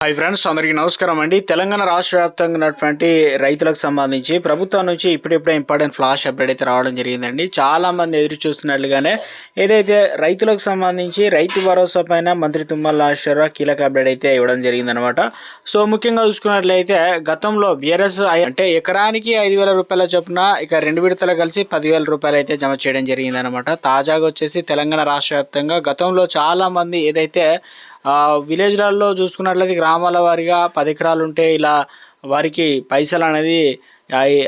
Hi friends అందరికీ నమస్కారం అండి. తెలంగాణ రాష్ట్ర వ్యాప్తంగా ఉన్నటువంటి రైతులకు సంబంధించి ప్రభుత్వం నుంచి ఇప్పుడిప్పుడే ఇంపార్టెంట్ ఫ్లాష్ అప్డేట్ అయితే రావడం జరిగిందండి. చాలామంది ఎదురు చూస్తున్నట్లుగానే ఏదైతే రైతులకు సంబంధించి రైతు భరోసా పైన మంత్రి తుమ్మల నాగేశ్వరరావు కీలక అప్డేట్ అయితే ఇవ్వడం జరిగిందనమాట సో ముఖ్యంగా చూసుకున్నట్లయితే గతంలో బీఆర్ఎస్ అంటే ఎకరానికి ఐదు వేల రూపాయల చొప్పున ఇక రెండు విడతలు కలిసి పదివేల రూపాయలు అయితే జమ చేయడం జరిగిందనమాట తాజాగా వచ్చేసి తెలంగాణ రాష్ట్ర వ్యాప్తంగా గతంలో చాలామంది ఏదైతే విలేజ్లలో చూసుకున్నట్లయితే గ్రామాల వారిగా పది ఎకరాలు ఉంటే ఇలా వారికి పైసలు అనేది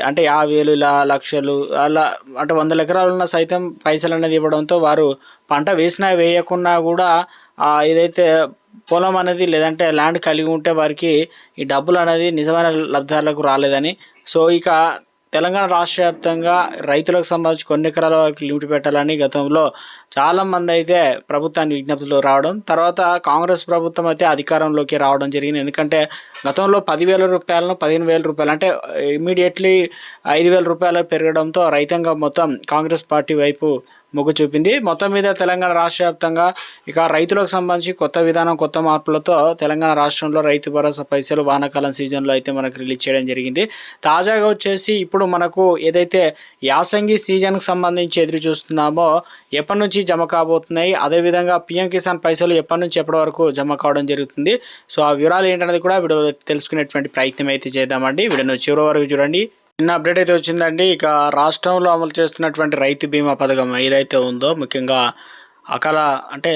అంటే యాభై వేలు ఇలా లక్షలు అలా అంటే వందల ఎకరాలు ఉన్న సైతం పైసలు అనేది ఇవ్వడంతో వారు పంట వేసినా వేయకున్నా కూడా ఏదైతే పొలం అనేది లేదంటే ల్యాండ్ కలిగి ఉంటే వారికి ఈ డబ్బులు అనేది నిజమైన లబ్ధాలకు రాలేదని. సో ఇక తెలంగాణ రాష్ట్ర వ్యాప్తంగా రైతులకు సంబంధించి కొన్ని ఎకరాల వరకు లిమిట్ పెట్టాలని గతంలో చాలామంది అయితే ప్రభుత్వాన్ని విజ్ఞప్తులు రావడం తర్వాత కాంగ్రెస్ ప్రభుత్వం అయితే అధికారంలోకి రావడం జరిగింది. ఎందుకంటే గతంలో పదివేల రూపాయలను పదిహేను వేల రూపాయలు అంటే ఇమీడియట్లీ ఐదు వేల రూపాయలు పెరగడంతో రైతాంగం మొత్తం కాంగ్రెస్ పార్టీ వైపు మొగ్గు చూపింది. మొత్తం మీద తెలంగాణ రాష్ట్ర వ్యాప్తంగా ఇక రైతులకు సంబంధించి కొత్త విధానం కొత్త మార్పులతో తెలంగాణ రాష్ట్రంలో రైతు భరోసా పైసలు వానాకాలం సీజన్లో అయితే మనకు రిలీజ్ చేయడం జరిగింది. తాజాగా వచ్చేసి ఇప్పుడు మనకు ఏదైతే యాసంగి సీజన్కి సంబంధించి ఎదురు చూస్తున్నామో ఎప్పటి నుంచి జమ కాబోతున్నాయి అదేవిధంగా పిఎం కిసాన్ పైసలు ఎప్పటి నుంచి ఎప్పటి వరకు జమ కావడం జరుగుతుంది. సో ఆ వివరాలు ఏంటనేది కూడా వీడియో తెలుసుకునేటువంటి ప్రయత్నం అయితే చేద్దామండి. వీడియోను చివరి వరకు చూడండి. చిన్న అప్డేట్ అయితే వచ్చిందండి. ఇక రాష్ట్రంలో అమలు చేస్తున్నటువంటి రైతు బీమా పథకం ఏదైతే ఉందో ముఖ్యంగా అకాల అంటే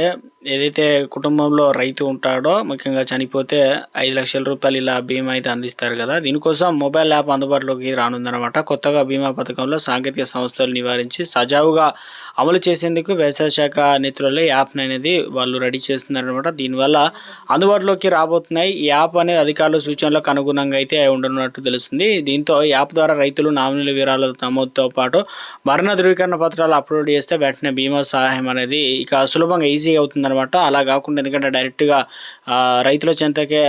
ఏదైతే కుటుంబంలో రైతు ఉంటాడో ముఖ్యంగా చనిపోతే ఐదు లక్షల రూపాయలు ఇలా బీమా అయితే అందిస్తారు కదా. దీనికోసం మొబైల్ యాప్ అందుబాటులోకి రానుందనమాట కొత్తగా బీమా పథకంలో సాంకేతిక సంస్థలు నివారించి సజావుగా అమలు చేసేందుకు వ్యవసాయ శాఖ నిధులలో యాప్ని అనేది వాళ్ళు రెడీ చేస్తున్నారనమాట దీనివల్ల అందుబాటులోకి రాబోతున్నాయి. ఈ యాప్ అనేది అధికారుల సూచనలకు అనుగుణంగా అయితే ఉండనున్నట్టు తెలుస్తుంది. దీంతో ఈ యాప్ ద్వారా రైతులు నామినీల వివరాల నమోదుతో పాటు మరణ ధృవీకరణ పత్రాలు అప్లోడ్ చేస్తే వెంటనే బీమా సహాయం అనేది ఇక సులభంగా ఈజీగా అవుతుందన్నమాట. అలా కాకుండా ఎందుకంటే డైరెక్ట్గా రైతుల చెంతకే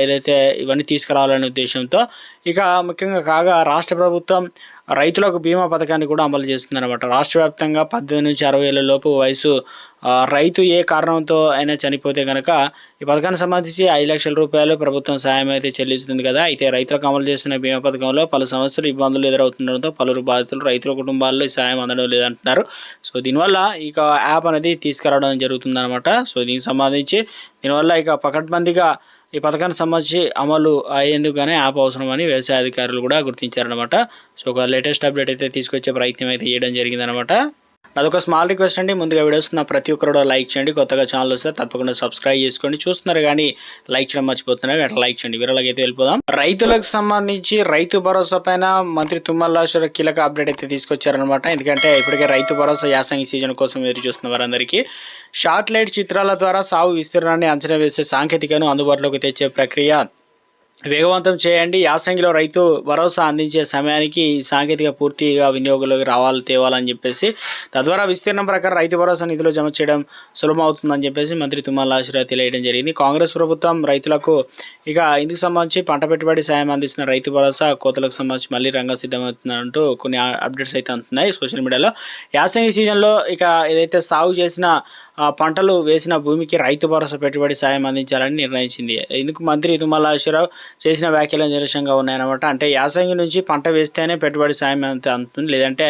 ఏదైతే ఇవన్నీ తీసుకురావాలనే ఉద్దేశంతో ఇక ముఖ్యంగా కాగా రాష్ట్ర ప్రభుత్వం రైతులకు బీమా పథకాన్ని కూడా అమలు చేస్తుందన్నమాట. రాష్ట్ర వ్యాప్తంగా పద్దెనిమిది నుంచి అరవై ఏళ్ళ లోపు వయసు రైతు ఏ కారణంతో అయినా చనిపోతే కనుక ఈ పథకానికి సంబంధించి ఐదు లక్షల రూపాయలు ప్రభుత్వం సాయం అయితే చెల్లిస్తుంది కదా. అయితే రైతులకు అమలు చేస్తున్న బీమా పథకంలో పలు సమస్యలు ఇబ్బందులు ఎదురవుతుండడంతో పలువురు బాధితులు రైతుల కుటుంబాల్లో ఈ సాయం అందడం లేదంటున్నారు. సో దీనివల్ల ఇక యాప్ అనేది తీసుకురావడం జరుగుతుందన్నమాట. సో దీనికి సంబంధించి దీనివల్ల ఇక పకడ్బందీగా ఈ పథకానికి సంబంధించి అమలు అయ్యేందుకు కానీ యాప్ అవసరమని వ్యవసాయ అధికారులు కూడా గుర్తించారనమాట సో ఒక లేటెస్ట్ అప్డేట్ అయితే తీసుకొచ్చే ప్రయత్నం అయితే చేయడం జరిగిందనమాట నాదొక స్మాల్ రిక్వెస్ట్ అండి. ముందుగా వీడియోస్ నా ప్రతి ఒక్కరు కూడా లైక్ చేయండి. కొత్తగా ఛానల్ వస్తే తప్పకుండా సబ్స్క్రైబ్ చేసుకోండి. చూస్తున్నారు కానీ లైక్ చేయడం మర్చిపోతున్నారు. అట్లా లైక్ చేయండి. వీరలాగైతే అయితే వెళ్ళిపోదాం. రైతులకు సంబంధించి రైతు భరోసా పైన మంత్రి తుమ్మల కీలక అప్డేట్ అయితే తీసుకొచ్చారనమాట ఎందుకంటే ఇప్పటికే రైతు భరోసా యాసంగి సీజన్ కోసం ఎదురు చూస్తున్న వారందరికీ షార్ట్ లైట్ చిత్రాల ద్వారా సాగు విస్తీర్ణాన్ని అంచనా వేసే సాంకేతికను అందుబాటులోకి తెచ్చే ప్రక్రియ వేగవంతం చేయండి. యాసంగిలో రైతు భరోసా అందించే సమయానికి సాంకేతిక పూర్తిగా వినియోగంలోకి రావాలి తేవాలని చెప్పేసి తద్వారా విస్తీర్ణం ప్రకారం రైతు భరోసా నిధులు జమ చేయడం సులభమవుతుందని చెప్పేసి మంత్రి తుమ్మల ఆశీర్వాద తెలియడం జరిగింది. కాంగ్రెస్ ప్రభుత్వం రైతులకు ఇక ఇందుకు సంబంధించి పంట పెట్టుబడి సాయం అందిస్తున్న రైతు భరోసా కోతలకు సంబంధించి మళ్ళీ రంగం సిద్ధమవుతుందంటూ కొన్ని అప్డేట్స్ అయితే అందుతున్నాయి సోషల్ మీడియాలో. యాసంగి సీజన్లో ఇక ఏదైతే సాగు చేసిన పంటలు వేసిన భూమికి రైతు భరోసా పెట్టుబడి సాయం అందించాలని నిర్ణయించింది. ఇందుకు మంత్రి తుమ్మలాశ్వరరావు చేసిన వ్యాఖ్యలు నిరసంగా ఉన్నాయన్నమాట. అంటే యాసంగి నుంచి పంట వేస్తేనే పెట్టుబడి సాయం అంత అందుతుంది లేదంటే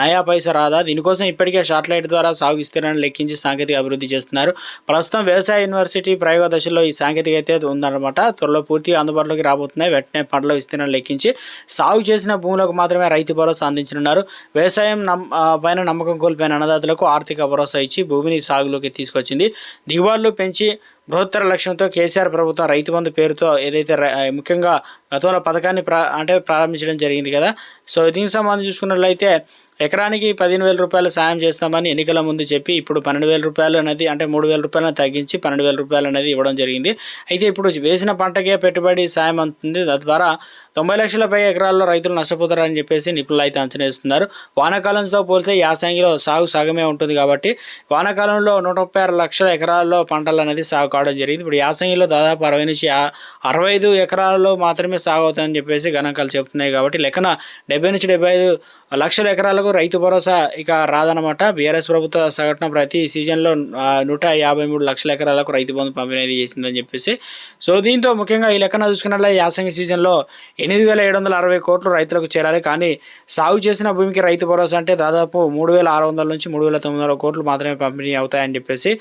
నయా పైస రాదా? దీనికోసం ఇప్పటికే శాటిలైట్ ద్వారా సాగు విస్తీర్ణాన్ని లెక్కించి సాంకేతిక అభివృద్ధి చేస్తున్నారు. ప్రస్తుతం వ్యవసాయ యూనివర్సిటీ ప్రయోగ దశలో ఈ సాంకేతిక అయితే ఉందన్నమాట. త్వరలో పూర్తిగా అందుబాటులోకి రాబోతున్నాయి. వెంటనే పంటల విస్తీర్ణం లెక్కించి సాగు చేసిన భూములకు మాత్రమే రైతు భరోసా అందించనున్నారు. వ్యవసాయం పైన నమ్మకం కోల్పోయిన అన్నదాతలకు ఆర్థిక భరోసా ఇచ్చి భూమిని సాగులోకి తీసుకొచ్చింది. దిగుబడులు పెంచి బృహత్తర లక్ష్యంతో కేసీఆర్ ప్రభుత్వం రైతు బంధు పేరుతో ఏదైతే రై- ముఖ్యంగా గతంలో పథకాన్ని ప్రా అంటే ప్రారంభించడం జరిగింది కదా. సో దీనికి సంబంధించి చూసుకున్నట్లయితే ఎకరానికి పదిహేను వేల రూపాయలు సాయం చేస్తామని ఎన్నికల ముందు చెప్పి ఇప్పుడు పన్నెండు వేల రూపాయలు అనేది అంటే మూడు వేల రూపాయలను తగ్గించి పన్నెండు వేల రూపాయలు అనేది ఇవ్వడం జరిగింది. అయితే ఇప్పుడు వేసిన పంటకే పెట్టుబడి సాయం అందుతుంది తద్వారా తొంభై లక్షలపై ఎకరాల్లో రైతులు నష్టపోతారని చెప్పేసి నిపుణులు అయితే అంచనా వేస్తున్నారు. వానాకాలంతో పోలితే యాసంగిలో సాగు సగమే ఉంటుంది కాబట్టి వానాకాలంలో నూట ముప్పై ఆరు లక్షల ఎకరాల్లో పంటలు అనేది సాగు కావడం జరిగింది. ఇప్పుడు యాసంగిలో దాదాపు అరవై నుంచి అరవై ఐదు ఎకరాల్లో మాత్రమే సాగు అవుతుందని చెప్పేసి గణాంకాలు చెప్తున్నాయి కాబట్టి లెక్కన డెబ్బై నుంచి డెబ్బై ఐదు లక్షల ఎకరాలకు రైతు భరోసా ఇక రాదనమాట బీఆర్ఎస్ ప్రభుత్వ సగటున ప్రతి సీజన్లో నూట యాభై మూడు లక్షల ఎకరాలకు రైతు బంధు పంపిణీ అనేది చేసిందని చెప్పేసి సో దీంతో ముఖ్యంగా ఈ లెక్కన చూసుకున్నట్లయితే యాసంగి సీజన్లో ఎనిమిది వేల ఏడు వందల అరవై కోట్లు రైతులకు చేరాలి. కానీ సాగు చేసిన భూమికి రైతు భరోసా అంటే దాదాపు మూడు వేల ఆరు వందల నుంచి మూడు వేల తొమ్మిది వందల కోట్లు మాత్రమే పంపిణీ అవుతాయని చెప్పేసి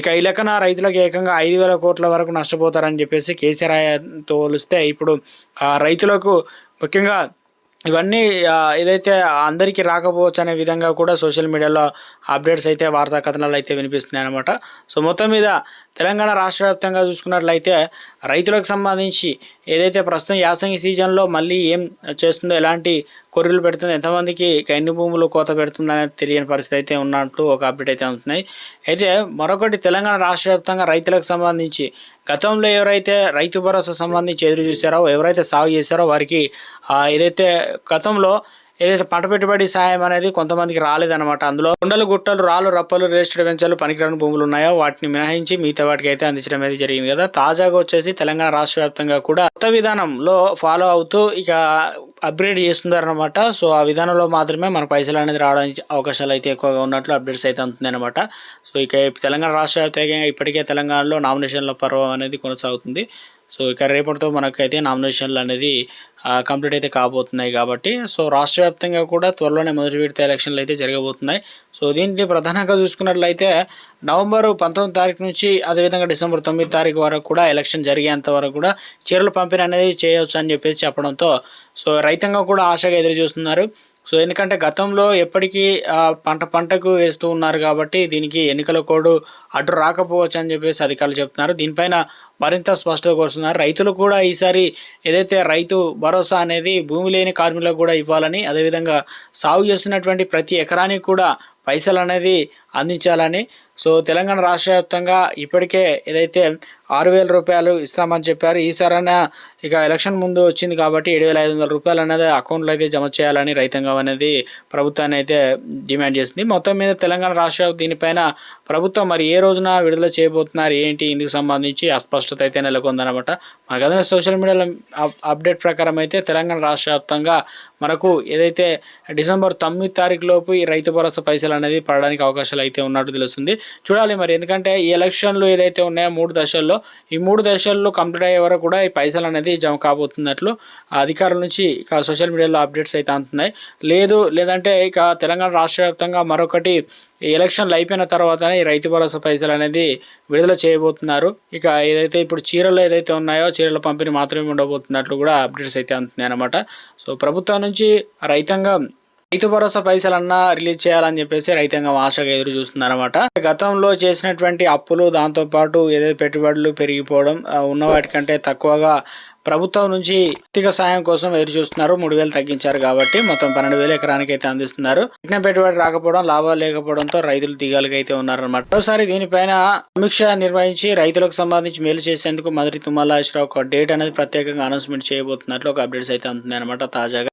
ఇక ఈ లెక్కన రైతులకు ఏకంగా ఐదు వేల కోట్ల వరకు నష్టపోతారని చెప్పేసి కేసీఆర్ తోలిస్తే ఇప్పుడు రైతులకు ముఖ్యంగా ఇవన్నీ ఏదైతే అందరికీ రాకపోవచ్చు అనే విధంగా కూడా సోషల్ మీడియాలో అప్డేట్స్ అయితే వార్తా కథనాలు అయితే వినిపిస్తున్నాయి అనమాట సో మొత్తం మీద తెలంగాణ రాష్ట్ర వ్యాప్తంగా చూసుకున్నట్లయితే రైతులకు సంబంధించి ఏదైతే ప్రస్తుతం యాసంగి సీజన్లో మళ్ళీ ఏం చేస్తుందో ఎలాంటి కొర్రీలు పెడుతుంది. ఎంతమందికి ఇక ఎన్ని భూములు కోత పెడుతుంది అనేది తెలియని పరిస్థితి అయితే ఉన్నట్లు ఒక అప్డేట్ అయితే ఉంటున్నాయి అయితే మరొకటి తెలంగాణ రాష్ట్ర వ్యాప్తంగా రైతులకు సంబంధించి గతంలో ఎవరైతే రైతు భరోసా సంబంధించి ఎదురు చూసారో ఎవరైతే సాగు చేశారో వారికి ఏదైతే గతంలో ఏదైతే పంట పెట్టుబడి సాయం అనేది కొంతమందికి రాలేదన్నమాట. అందులో కొండలు గుట్టలు రాళ్ళు రప్పలు రేస్టెడ్ వెంచర్లు పనికిరాని భూములు ఉన్నాయో వాటిని మినహాయించి మిగతా వాటికి అయితే అందించడం అనేది జరిగింది కదా. తాజాగా వచ్చేసి తెలంగాణ రాష్ట్ర వ్యాప్తంగా కూడా కొత్త విధానంలో ఫాలో అవుతూ ఇక అప్గ్రేడ్ చేస్తున్నారనమాట సో ఆ విధానంలో మాత్రమే మన పైసలు అనేది రావడానికి అవకాశాలు అయితే ఎక్కువగా ఉన్నట్లు అప్డేట్స్ అయితే అవుతుంది అనమాట సో ఇక తెలంగాణ రాష్ట్ర వ్యాప్తంగా ఇప్పటికే తెలంగాణలో నామినేషన్ల పర్వం అనేది కొనసాగుతుంది. సో ఇక రేపటితో మనకైతే నామినేషన్లు అనేది కంప్లీట్ అయితే కాబోతున్నాయి కాబట్టి సో రాష్ట్ర వ్యాప్తంగా కూడా త్వరలోనే మొదటి విడత ఎలక్షన్లు అయితే జరగబోతున్నాయి. సో దీంట్లో ప్రధానంగా చూసుకున్నట్లయితే నవంబర్ పంతొమ్మిది తారీఖు నుంచి అదేవిధంగా డిసెంబర్ తొమ్మిది తారీఖు వరకు కూడా ఎలక్షన్ జరిగేంత వరకు కూడా చీరల పంపిణీ అనేది చేయవచ్చు అని చెప్పేసి చెప్పడంతో సో రైతాంగం కూడా ఆశగా ఎదురు చూస్తున్నారు. సో ఎందుకంటే గతంలో ఎప్పటికీ పంట పంటకు వేస్తూ ఉన్నారు కాబట్టి దీనికి ఎన్నికల కోడ్ అటు రాకపోవచ్చు అని చెప్పేసి అధికారులు చెప్తున్నారు. దీనిపైన మరింత స్పష్టత కోరుతున్నారు. రైతులు కూడా ఈసారి ఏదైతే రైతు భరోసా అనేది భూమి లేని కార్మికులకు కూడా ఇవ్వాలని అదేవిధంగా సాగు చేస్తున్నటువంటి ప్రతి ఎకరానికి కూడా పైసలు అనేది అందించాలని. సో తెలంగాణ రాష్ట్ర వ్యాప్తంగా ఇప్పటికే ఏదైతే ఆరు వేల రూపాయలు ఇస్తామని చెప్పారు ఈసారైనా ఇక ఎలక్షన్ ముందు వచ్చింది కాబట్టి ఏడు వేల ఐదు వందల రూపాయలు అనేది అకౌంట్లో అయితే జమ చేయాలని రైతాంగం అనేది ప్రభుత్వాన్ని అయితే డిమాండ్ చేసింది. మొత్తం మీద తెలంగాణ రాష్ట్ర దీనిపైన ప్రభుత్వం మరి ఏ రోజున విడుదల చేయబోతున్నారు ఏంటి ఇందుకు సంబంధించి అస్పష్టత అయితే నెలకొందనమాట మనకు అదే సోషల్ మీడియాలో అప్- అప్డేట్ ప్రకారం అయితే తెలంగాణ రాష్ట్ర వ్యాప్తంగా మనకు ఏదైతే డిసెంబర్ తొమ్మిది తారీఖు లోపు ఈ రైతు భరోసా పైసలు అనేది పడడానికి అవకాశాలు అయితే ఉన్నట్టు తెలుస్తుంది. చూడాలి మరి ఎందుకంటే ఈ ఎలక్షన్లు ఏదైతే ఉన్నాయో మూడు దశల్లో ఈ మూడు దశల్లో కంప్లీట్ అయ్యే వరకు కూడా ఈ పైసలు అనేది జమ కాబోతున్నట్లు అధికారుల నుంచి ఇక సోషల్ మీడియాలో అప్డేట్స్ అయితే అందుతున్నాయి. లేదు లేదంటే ఇక తెలంగాణ రాష్ట్ర వ్యాప్తంగా మరొకటి ఈ ఎలక్షన్లు అయిపోయిన తర్వాతనే ఈ రైతు భరోసా పైసలు అనేది విడుదల చేయబోతున్నారు. ఇక ఏదైతే ఇప్పుడు చీరలు ఏదైతే ఉన్నాయో చీరల పంపిణీ మాత్రమే ఉండబోతున్నట్లు కూడా అప్డేట్స్ అయితే అందుతున్నాయి అనమాట సో ప్రభుత్వం నుంచి రైతాంగం రైతు భరోసా పైసలన్నా రిలీజ్ చేయాలని చెప్పేసి రైతాంగం ఆశగా ఎదురు చూస్తున్నారన్నమాట గతంలో చేసినటువంటి అప్పులు దాంతో పాటు ఏదైతే పెట్టుబడులు పెరిగిపోవడం ఉన్న వాటికంటే తక్కువగా ప్రభుత్వం నుంచి ఆర్థిక సాయం కోసం ఎదురు చూస్తున్నారు. మూడు వేలు తగ్గించారు కాబట్టి మొత్తం పన్నెండు వేలు ఎకరానికి అయితే అందిస్తున్నారు. పెట్టిన పెట్టుబడి రాకపోవడం లాభాలు లేకపోవడంతో రైతులు దిగాలుగా అయితే ఉన్నారన్నమాట. మరోసారి దీనిపైన సమీక్ష నిర్వహించి రైతులకు సంబంధించి మేలు చేసేందుకు మంత్రి తుమ్మలాశ్రావు ఒక డేట్ అనేది ప్రత్యేకంగా అనౌన్స్మెంట్ చేయబోతున్నట్లు ఒక అప్డేట్స్ అయితే అందుతున్నాయి అనమాట తాజాగా.